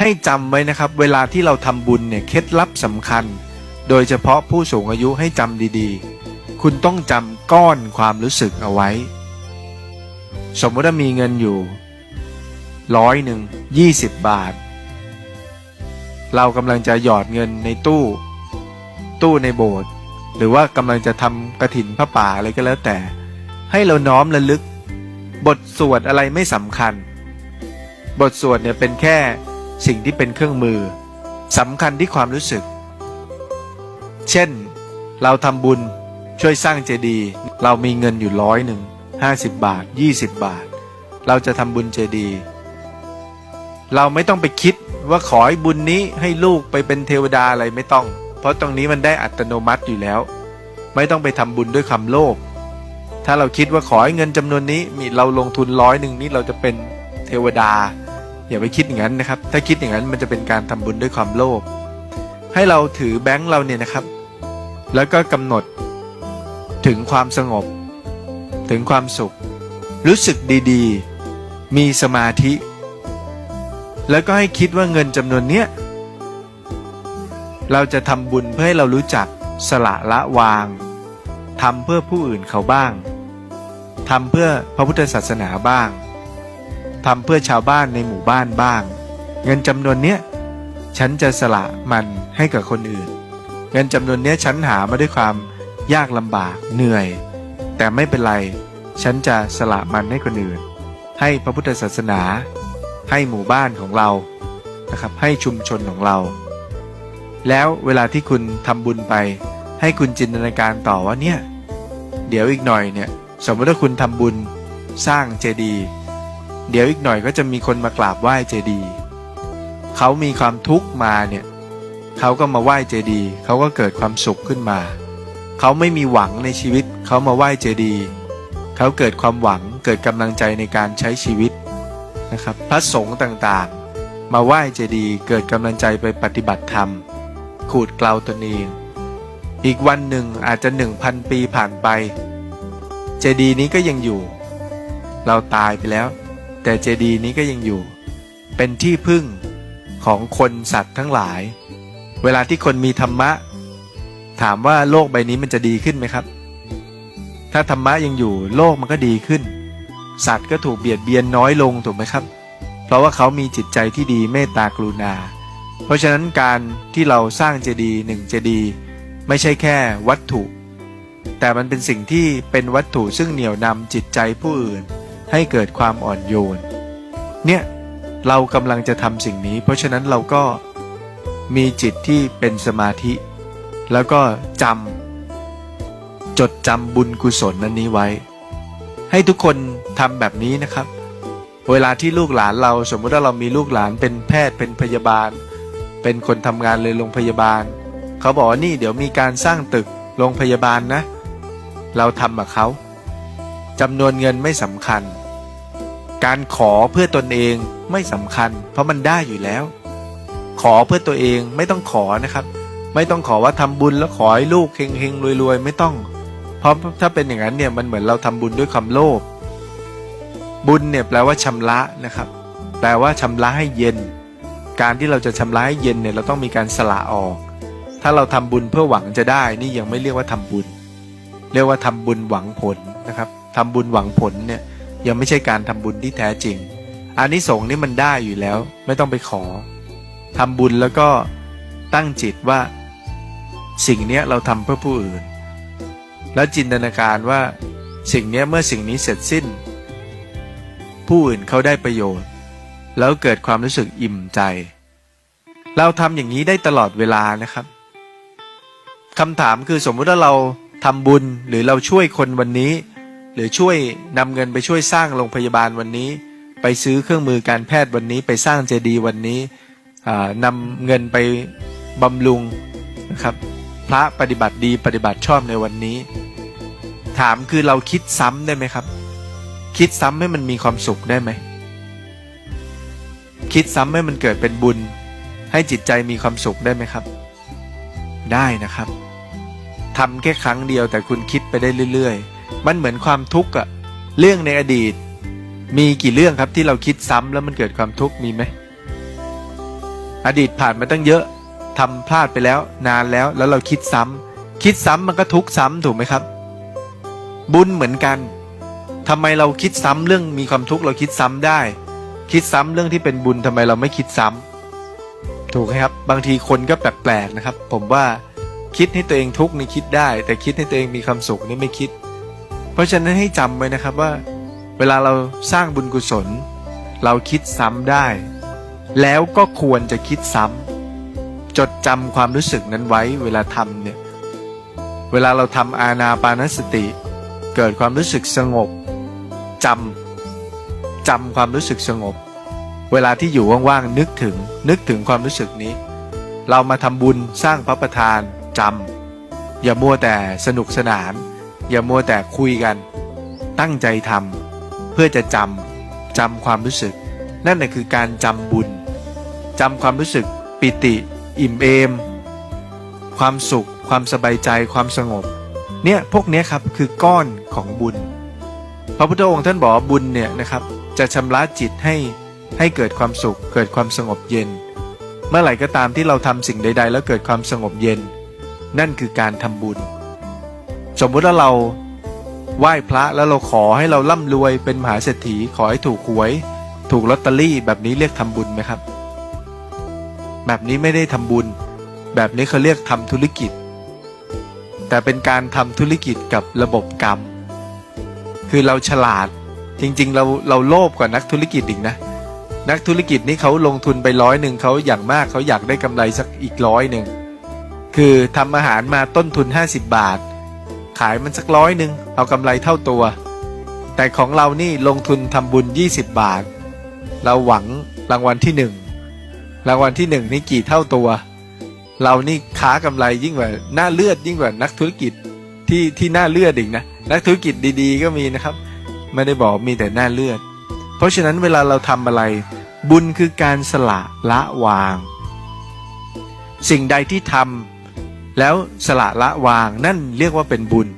ให้จำไว้นะครับ เวลาที่เราทำบุญเนี่ยเคล็ดลับสำคัญ โดยเฉพาะผู้สูงอายุให้จำดีๆ คุณต้องจำก้อนความรู้สึกเอาไว้ สมมติว่ามีเงินอยู่ร้อยหนึ่งยี่สิบบาท เรากำลังจะหยอดเงินในตู้ ตู้ในโบสถ์หรือว่ากำลังจะทำกระถินพระป่าอะไรก็แล้วแต่ ให้เราน้อมระลึก บทสวดอะไรไม่สำคัญ บทสวดเนี่ยเป็นแค่ สิ่งที่เป็นเครื่องมือสำคัญที่ความรู้สึก เช่น เราทำบุญช่วยสร้างเจดีย์เรามีเงินอยู่ร้อยหนึ่งห้าสิบบาทยี่สิบบาท เราจะทำบุญเจดีย์เราไม่ต้องไปคิดว่าขอให้บุญนี้ให้ลูกไปเป็นเทวดาอะไรไม่ต้อง เพราะตรงนี้มันได้อัตโนมัติอยู่แล้ว ไม่ต้องไปทำบุญด้วยความโลภถ้าเราคิดว่าขอให้เงินจำนวนนี้มีเราลงทุนร้อยหนึ่งนี่เราจะเป็นเทวดา อย่าไปคิดอย่างนั้นนะครับ ถ้าคิดอย่างนั้นมันจะเป็นการทำบุญด้วยความโลภให้เราถือแบงค์เราเนี่ยนะครับ แล้วก็กำหนดถึงความสงบ ถึงความสุข รู้สึกดีๆ มีสมาธิ แล้วก็ให้คิดว่าเงินจำนวนเนี้ยเราจะทำบุญเพื่อให้เรารู้จักสละละวางทำเพื่อผู้อื่นเขาบ้างทำเพื่อพระพุทธศาสนาบ้าง ทำเพื่อชาวบ้านในหมู่บ้านบ้าง เงินจำนวนเนี้ยฉันจะสละมันให้กับคนอื่น เงินจำนวนเนี้ยฉันหามาด้วยความยากลำบากเหนื่อย แต่ไม่เป็นไร ฉันจะสละมันให้คนอื่น ให้พระพุทธศาสนา ให้หมู่บ้านของเรานะครับให้ชุมชนของเรา แล้วเวลาที่คุณทำบุญไป ให้คุณจินตนาการต่อว่าเนี่ย เดี๋ยวอีกหน่อยเนี่ย สมมติว่าคุณทำบุญสร้างเจดีย์ เดี๋ยวอีกหน่อยก็จะมีคนมากราบไหว้เจดีย์เขามีความทุกข์มาเนี่ยเขาก็มาไหว้เจดีย์เขาก็เกิดความสุขขึ้นมา เขาไม่มีหวังในชีวิต เขามาไหว้เจดีย์เขาเกิดความหวังเกิดกำลังใจในการใช้ชีวิตนะครับพระสงฆ์ต่างๆ มาไหว้เจดีย์เกิดกำลังใจไปปฏิบัติธรรม ขูดเกลาตนเอง อีกวันหนึ่งอาจจะหนึ่งพันปีผ่านไป เจดีย์นี้ก็ยังอยู่ เราตายไปแล้ว แต่เจดีย์นี้ก็ยังอยู่ เป็นที่พึ่งของคนสัตว์ทั้งหลาย เวลาที่คนมีธรรมะ ถามว่าโลกใบนี้มันจะดีขึ้นไหมครับ ถ้าธรรมะยังอยู่โลกมันก็ดีขึ้น สัตว์ก็ถูกเบียดเบียนน้อยลงถูกไหมครับ เพราะว่าเขามีจิตใจที่ดีเมตตากรุณา เพราะฉะนั้นการที่เราสร้างเจดีย์หนึ่งเจดีย์ไม่ใช่แค่วัตถุ แต่มันเป็นสิ่งที่เป็นวัตถุซึ่งเหนี่ยวนำจิตใจผู้อื่น ให้เกิดความอ่อนโยน เนี่ยเรากำลังจะทำสิ่งนี้ เพราะฉะนั้นเราก็มีจิตที่เป็นสมาธิ แล้วก็จำจดจำบุญกุศลนั้นนี้ไว้ ให้ทุกคนทำแบบนี้นะครับ เวลาที่ลูกหลานเราสมมติว่าเรามีลูกหลานเป็นแพทย์เป็นพยาบาล เป็นคนทำงานเลยโรงพยาบาล เขาบอกว่านี่เดี๋ยวมีการสร้างตึกโรงพยาบาลนะ เราทำกับเขา จำนวนเงินไม่สำคัญ การขอเพื่อตนเองไม่สำคัญ เพราะมันได้อยู่แล้ว ขอเพื่อตัวเองไม่ต้องขอนะครับ ไม่ต้องขอว่าทำบุญแล้วขอให้ลูกเฮงๆรวยๆไม่ต้อง เพราะถ้าเป็นอย่างนั้นเนี่ยมันเหมือนเราทำบุญด้วยความโลภบุญเนี่ยแปลว่าชำระนะครับ แปลว่าชำระให้เย็น การที่เราจะชำระให้เย็นเนี่ยเราต้องมีการสละออก ถ้าเราทำบุญเพื่อหวังจะได้นี่ยังไม่เรียกว่าทำบุญ เรียกว่าทำบุญหวังผลนะครับ ทำบุญหวังผลเนี่ยยังไม่ใช่การทำบุญที่แท้จริงอานิสงส์นี่มันได้อยู่แล้ว ไม่ต้องไปขอทำบุญแล้วก็ตั้งจิตว่า สิ่งเนี้ยเราทำเพื่อผู้อื่น แล้วจินตนาการว่า สิ่งเนี้ยเมื่อสิ่งนี้เสร็จสิ้น ผู้อื่นเขาได้ประโยชน์ แล้วเกิดความรู้สึกอิ่มใจ เราทำอย่างนี้ได้ตลอดเวลานะครับคำถามคือสมมุติว่าเราทำบุญหรือเราช่วยคนวันนี้ หรือช่วยนำเงินไปช่วยสร้างโรงพยาบาลวันนี้ ไปซื้อเครื่องมือการแพทย์วันนี้ ไปสร้างเจดีย์วันนี้อ่านำเงินไปบำรุงนะครับ พระปฏิบัติดีปฏิบัติชอบในวันนี้ ถามคือเราคิดซ้ำได้ไหมครับ คิดซ้ำให้มันมีความสุขได้ไหม คิดซ้ำให้มันเกิดเป็นบุญ ให้จิตใจมีความสุขได้ไหมครับ ได้นะครับทำแค่ครั้งเดียวแต่คุณคิดไปได้เรื่อย ๆ มันเหมือนความทุกข์อะเรื่องในอดีต มีกี่เรื่องครับที่เราคิดซ้ำแล้วมันเกิดความทุกข์มีไหมอดีตผ่านมาตั้งเยอะทำพลาดไปแล้วนานแล้วแล้วเราคิดซ้ำคิดซ้ำมันก็ทุกข์ซ้ำถูกไหมครับ บุญเหมือนกันทำไมเราคิดซ้ำเรื่องมีความทุกข์เราคิดซ้ำได้ คิดซ้ำเรื่องที่เป็นบุญทำไมเราไม่คิดซ้ำถูกไหมครับ บางทีคนก็แปลกๆนะครับ ผมว่าคิดให้ตัวเองทุกข์นี่คิดได้ แต่คิดให้ตัวเองมีความสุขนี่ไม่คิด เพราะฉะนั้นให้จำไว้นะครับว่า เวลาเราสร้างบุญกุศล เราคิดซ้ำได้ แล้วก็ควรจะคิดซ้ำจดจำความรู้สึกนั้นไว้เวลาทำเนี่ยเวลาเราทำอาณาปานสติ เกิดความรู้สึกสงบจำจำความรู้สึกสงบ เวลาที่อยู่ว่างๆนึกถึงนึกถึงความรู้สึกนี้ เรามาทำบุญสร้างพระประธานจำอย่ามัวแต่สนุกสนาน อย่ามัวแต่คุยกัน ตั้งใจทำเพื่อจะจำจำความรู้สึก นั่นแหละคือการจำบุญจำความรู้สึก ปิติ อิ่มเอม ความสุข ความสบายใจ ความสงบ เนี่ยพวกนี้ครับคือก้อนของบุญ พระพุทธองค์ท่านบอกบุญเนี่ยนะครับ จะชำระจิตให้ให้เกิดความสุข เกิดความสงบเย็น เมื่อไหร่ก็ตามที่เราทำสิ่งใด ๆ แล้วเกิดความสงบเย็น นั่นคือการทำบุญ สมมุติว่าเราไหว้พระแล้วเราขอให้เราร่ำรวยเป็นมหาเศรษฐีขอให้ถูกหวย ถูกลอตเตอรี่ แบบนี้เรียกทำบุญไหมครับ แบบนี้ไม่ได้ทำบุญ แบบนี้เขาเรียกทำธุรกิจ แต่เป็นการทำธุรกิจกับระบบกรรม คือเราฉลาดจริง ๆ เราเราโลภกว่านักธุรกิจอีกนะ นักธุรกิจนี่เขาลงทุนไปร้อยหนึ่งเขาอย่างมากเขาอยากได้กำไรสักอีกร้อยหนึ่งคือทำอาหารมาต้นทุน 50 บาท ขายมันสักร้อยหนึ่งเอากำไรเท่าตัว แต่ของเรานี่ลงทุนทำบุญ 20 บาท เราหวังรางวัลที่หนึ่งรางวัลที่หนึ่งนี่กี่เท่าตัว เรานี่ค้ากำไรยิ่งกว่าหน้าเลือดยิ่งกว่านักธุรกิจที่ที่หน้าเลือดอีกนะนักธุรกิจดีๆ ก็มีนะครับ ไม่ได้บอกมีแต่หน้าเลือด เพราะฉะนั้นเวลาเราทำอะไร บุญคือการสละละวาง สิ่งใดที่ทำ แล้วสละละวางนั่นเรียกว่าเป็นบุญ